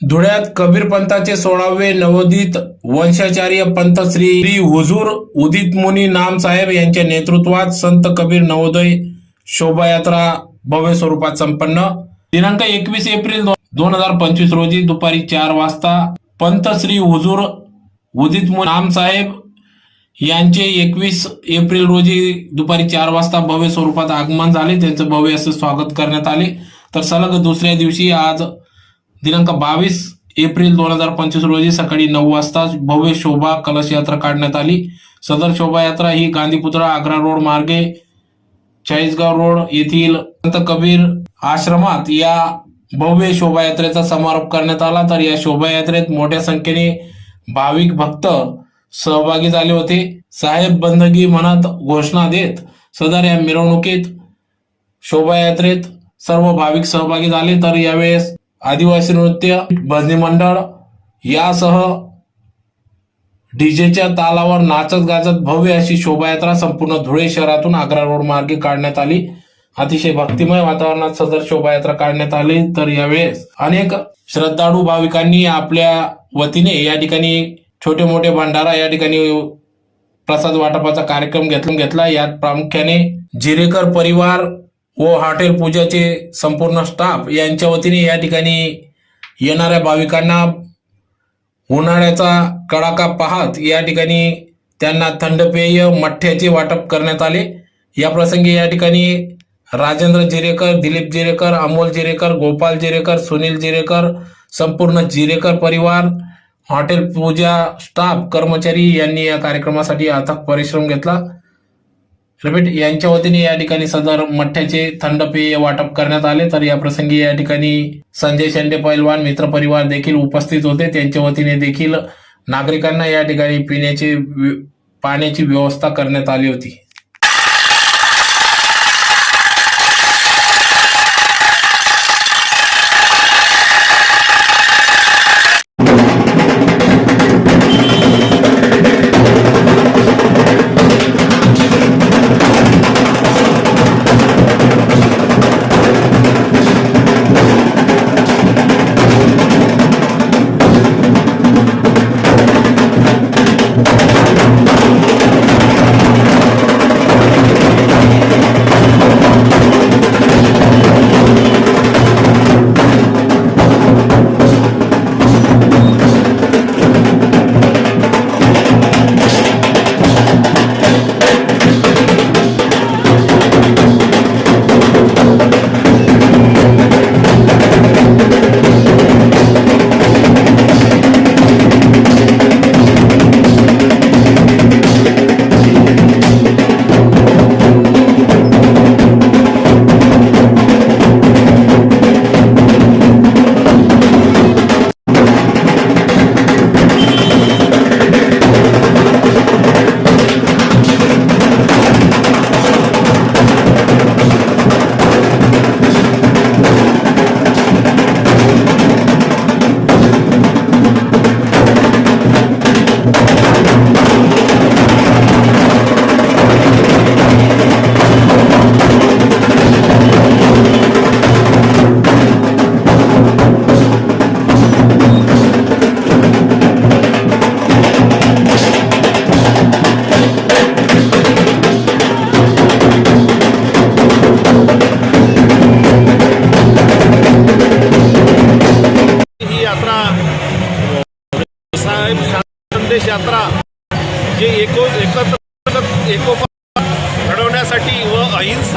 धुळ्यात कबीर पंथाचे सोळावे नवोदित वंशाचार्य पंथ श्री श्री हुजूर उदित मुनी नामसाहेब यांच्या नेतृत्वात संत कबीर नवोदय शोभायात्रा भव्य स्वरूपात संपन्न. दिनांक एकवीस एप्रिल दोन हजार पंचवीस रोजी दुपारी चार वाजता पंथ श्री हुजूर उदित मुनी नामसाहेब यांचे एकवीस एप्रिल रोजी दुपारी चार वाजता भव्य स्वरूपात आगमन झाले. त्यांचं भव्य असं स्वागत करण्यात आले. तर सलग दुसऱ्या दिवशी आज दिनांक बावीस एप्रिल दोन हजार पंचवीस रोजी सकाळी नऊ वाजता भव्य शोभा कलश यात्रा काढण्यात आली. सदर शोभायात्रा ही गांधीपुत्रा आग्रा रोड मार्गे चाळीसगाव रोड येथील संत कबीर आश्रमात या भव्य शोभायात्रेचा समारोप करण्यात आला. तर या शोभायात्रेत मोठ्या संख्येने भाविक भक्त सहभागी झाले होते. साहेब बंदगी म्हणत घोषणा देत सदर या मिरवणुकीत शोभायात्रेत सर्व भाविक सहभागी झाले. तर यावेळेस आदिवासी नृत्य भजनी मंडळ यासह डीजेच्या तालावर नाचत गाजत भव्य अशी शोभायात्रा संपूर्ण धुळे शहरातून आग्रा रोड मार्गे काढण्यात आली. अतिशय भक्तिमय वातावरणात सदर शोभायात्रा काढण्यात आली. तर यावेळेस अनेक श्रद्धाळू भाविकांनी आपल्या वतीने या ठिकाणी छोटे मोठे भंडारा या ठिकाणी प्रसाद वाटपाचा कार्यक्रम घेतला. घेतला. यात प्रामुख्याने जिरेकर परिवार व हॉटेल पूजाचे संपूर्ण स्टाफ यांच्या वतीने या ठिकाणी येणाऱ्या भाविकांना उन्हाळ्याचा कडाका पाहत या ठिकाणी त्यांना थंड पेय मठ्ठ्याचे वाटप करण्यात आले. या प्रसंगी या ठिकाणी राजेंद्र जिरेकर दिलीप जिरेकर अमोल जिरेकर गोपाल जिरेकर सुनील जिरेकर संपूर्ण जिरेकर परिवार हॉटेल पूजा स्टाफ कर्मचारी यांनी या कार्यक्रमासाठी अथक परिश्रम घेतला. रिपीट यांच्या वतीने या ठिकाणी सदर मठ्ठ्याचे थंड पेय वाटप करण्यात आले. तर या प्रसंगी या ठिकाणी संजय शेंडे पैलवान मित्र परिवार देखील उपस्थित होते. त्यांच्या वतीने देखील नागरिकांना या ठिकाणी पिण्याची पाण्याची व्यवस्था करण्यात आली होती.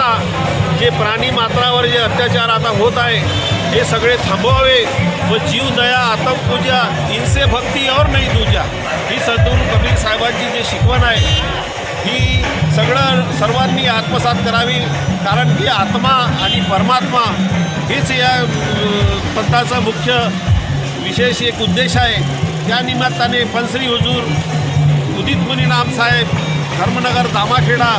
असा जे प्राणी मात्रावर जे अत्याचार आता होत आहे हे सगळे थांबवावे व जीव दया आतंकपूजा इनसे भक्ती और नाही दूजा ही सद्गुरू कबीर साहेबांची जी शिकवण आहे ही सगळं सर्वांनी आत्मसात करावी कारण की आत्मा आणि परमात्मा हेच या पंथाचा मुख्य विशेष एक उद्देश आहे. त्या निमित्ताने पंसरी हुजूर उदित मुनी साहेब धर्मनगर दामाखेडा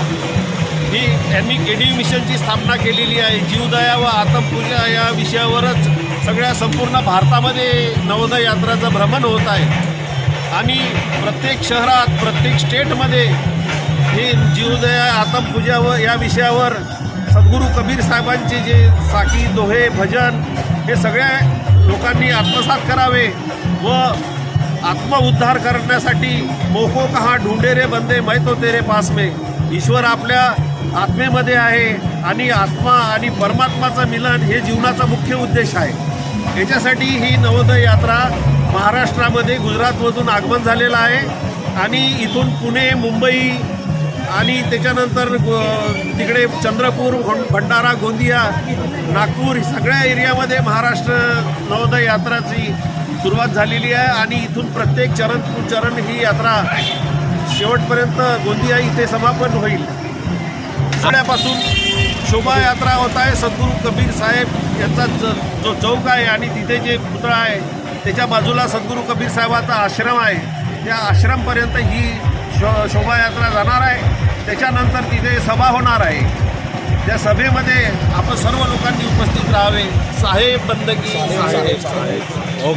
ही यांनी के डी मिशनची स्थापना केलेली आहे. जीवदया व आत्मपूजा या विषयावरच सगळ्या संपूर्ण भारतामध्ये नवोदय यात्राचं भ्रमण होत आहे. आणि प्रत्येक शहरात प्रत्येक स्टेटमध्ये हे जीवदया आत्मपूजा व या विषयावर सद्गुरू कबीर साहेबांचे जे साकी दोहे भजन हे सगळ्या लोकांनी आत्मसात करावे व आत्मउद्धार करण्यासाठी मोको कहा ढूंढे रे बंदे मैतो तेरे पास में. ईश्वर आपल्या आत्मेमध्ये आहे आणि आत्मा आणि परमात्माचं मिलन हे जीवनाचा मुख्य उद्देश आहे. याच्यासाठी ही नवोदय यात्रा महाराष्ट्रामध्ये गुजरातमधून आगमन झालेलं आहे आणि इथून पुणे मुंबई आणि त्याच्यानंतर तिकडे चंद्रपूर भंडारा गोंदिया नागपूर सगळ्या एरियामध्ये महाराष्ट्र नवोदय यात्राची सुरुवात झालेली आहे आणि इथून प्रत्येक चरण चरण ही यात्रा शेवटपर्यंत गोंदिया इथे समापन होईल. सगळ्यापासून शोभायात्रा होत आहे. सद्गुरू कबीर साहेब यांचा ज- जो चौक आहे आणि तिथे जे पुतळा आहे त्याच्या बाजूला सद्गुरू कबीर साहेबाचा आश्रम आहे. त्या आश्रमपर्यंत ही शो शोभायात्रा जाणार आहे. त्याच्यानंतर तिथे सभा होणार आहे. त्या सभेमध्ये आपण सर्व लोकांनी उपस्थित राहावे. साहेब बंदगी. साहेब साहेब